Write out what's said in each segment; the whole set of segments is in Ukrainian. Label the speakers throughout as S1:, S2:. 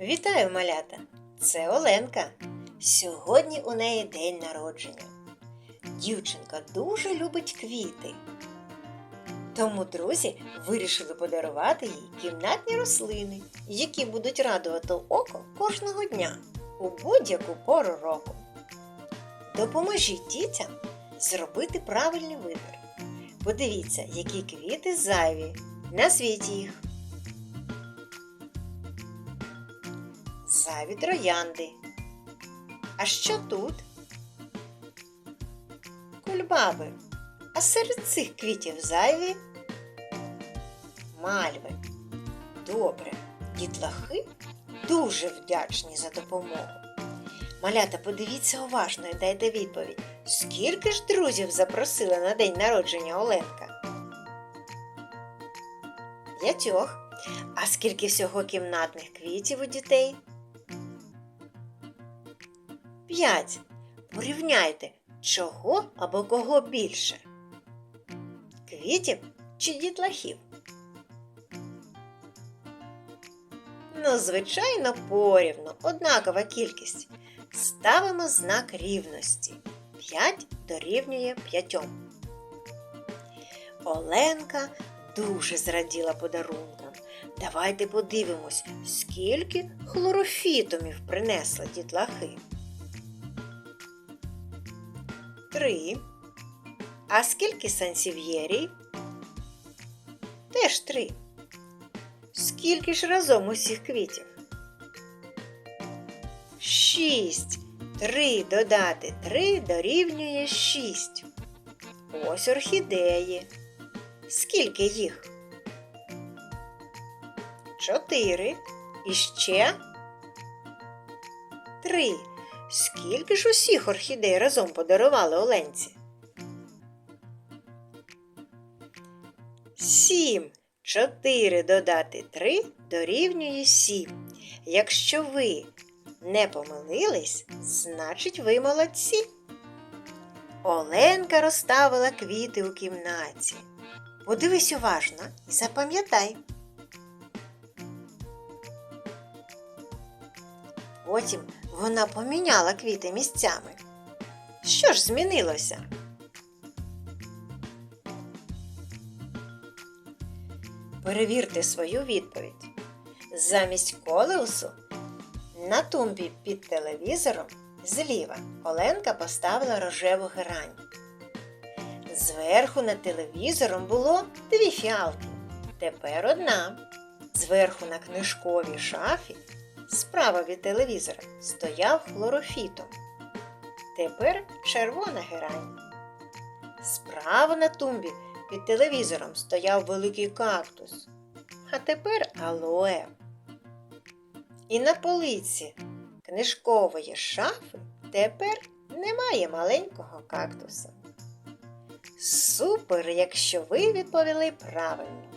S1: Вітаю, малята! Це Оленка. Сьогодні у неї день народження. Дівчинка дуже любить квіти. Тому друзі вирішили подарувати їй кімнатні рослини, які будуть радувати око кожного дня у будь-яку пору року. Допоможіть дітям зробити правильний вибір. Подивіться, які квіти зайві. Назвіть їх. Зайві троянди. А що тут? Кульбаби. А серед цих квітів зайві мальви. Добре, дітлахи дуже вдячні за допомогу. Малята, подивіться уважно і дайте відповідь. Скільки ж друзів запросила на день народження Оленка? П'ятьох. А скільки всього кімнатних квітів у дітей? П'ять. Порівняйте, чого або кого більше? Квітів чи дітлахів? Ну, звичайно, порівну, однакова кількість. Ставимо знак рівності. 5 дорівнює 5. Оленка дуже зраділа подарункам. Давайте подивимось, скільки хлорофітомів принесли дітлахи. Три. А скільки сансів'єрій? Теж три. Скільки ж разом усіх квітів? Шість. Три додати три дорівнює шість. Ось орхідеї. Скільки їх? Чотири. І ще три. Скільки ж усіх орхідей разом подарували Оленці? Сім. Чотири додати три дорівнює сім. Якщо ви не помилились, значить ви молодці. Оленка розставила квіти у кімнаті. Подивись уважно і запам'ятай. Потім вона поміняла квіти місцями. Що ж змінилося? Перевірте свою відповідь. Замість колеусу на тумбі під телевізором зліва Оленка поставила рожеву герань. Зверху над телевізором було дві фіалки. Тепер одна. Зверху на книжковій шафі справа від телевізора стояв хлорофітом. Тепер червона герань. Справа на тумбі під телевізором стояв великий кактус. А тепер алоe. І на полиці книжкової шафи тепер немає маленького кактуса. Супер, якщо ви відповіли правильно.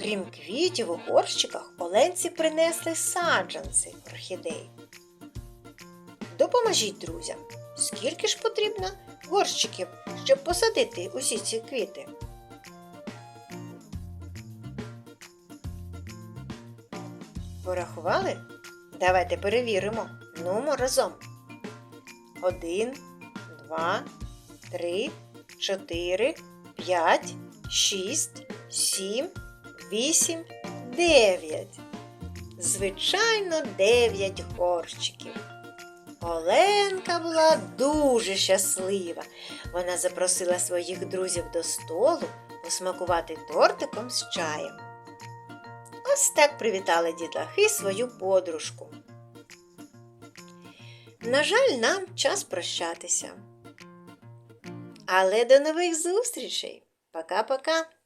S1: Крім квітів у горщиках, оленці принесли саджанці орхідей. Допоможіть друзям, скільки ж потрібно горщиків, щоб посадити усі ці квіти? Порахували? Давайте перевіримо. Нумо разом. Один, два, три, чотири, п'ять, шість, сім, вісім, дев'ять. Звичайно, дев'ять горщиків. Оленка була дуже щаслива. Вона запросила своїх друзів до столу посмакувати тортиком з чаєм. Ось так привітали дітлахи свою подружку. На жаль, нам час прощатися. Але до нових зустрічей. Пока-пока!